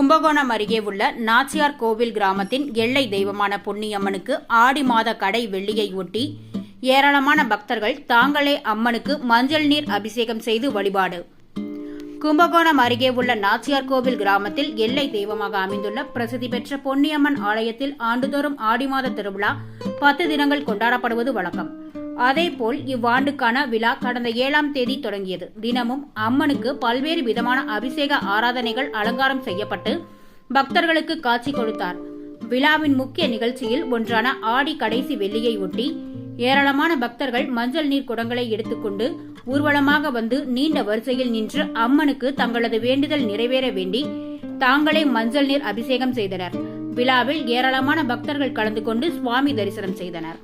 கும்பகோணம் அருகே உள்ள நாச்சியார் கோவில் கிராமத்தின் எல்லை தெய்வமான பொன்னியம்மனுக்கு ஆடி மாத கடை வெள்ளியை ஒட்டி ஏராளமான பக்தர்கள் தாங்களே அம்மனுக்கு மஞ்சள் நீர் அபிஷேகம் செய்து வழிபாடு. கும்பகோணம் அருகே உள்ள நாச்சியார் கோவில் கிராமத்தில் எல்லை தெய்வமாக அமைந்துள்ள பிரசித்தி பெற்ற பொன்னியம்மன் ஆலயத்தில் ஆண்டுதோறும் ஆடி மாத திருவிழா பத்து தினங்கள் கொண்டாடப்படுவது வழக்கம். அதேபோல் இவ்வாண்டுக்கான விழா கடந்த ஏழாம் தேதி தொடங்கியது. தினமும் அம்மனுக்கு பல்வேறு விதமான அபிஷேக ஆராதனைகள் அலங்காரம் செய்யப்பட்டு பக்தர்களுக்கு காட்சி கொடுத்தார். விழாவின் முக்கிய நிகழ்ச்சியில் ஒன்றான ஆடி கடைசி வெள்ளியை ஒட்டி ஏராளமான பக்தர்கள் மஞ்சள் நீர் குடங்களை எடுத்துக்கொண்டு ஊர்வலமாக வந்து நீண்ட வரிசையில் நின்று அம்மனுக்கு தங்களது வேண்டுதல் நிறைவேற வேண்டி தாங்களே மஞ்சள் நீர் அபிஷேகம் செய்தனர். விழாவில் ஏராளமான பக்தர்கள் கலந்து கொண்டு சுவாமி தரிசனம் செய்தனர்.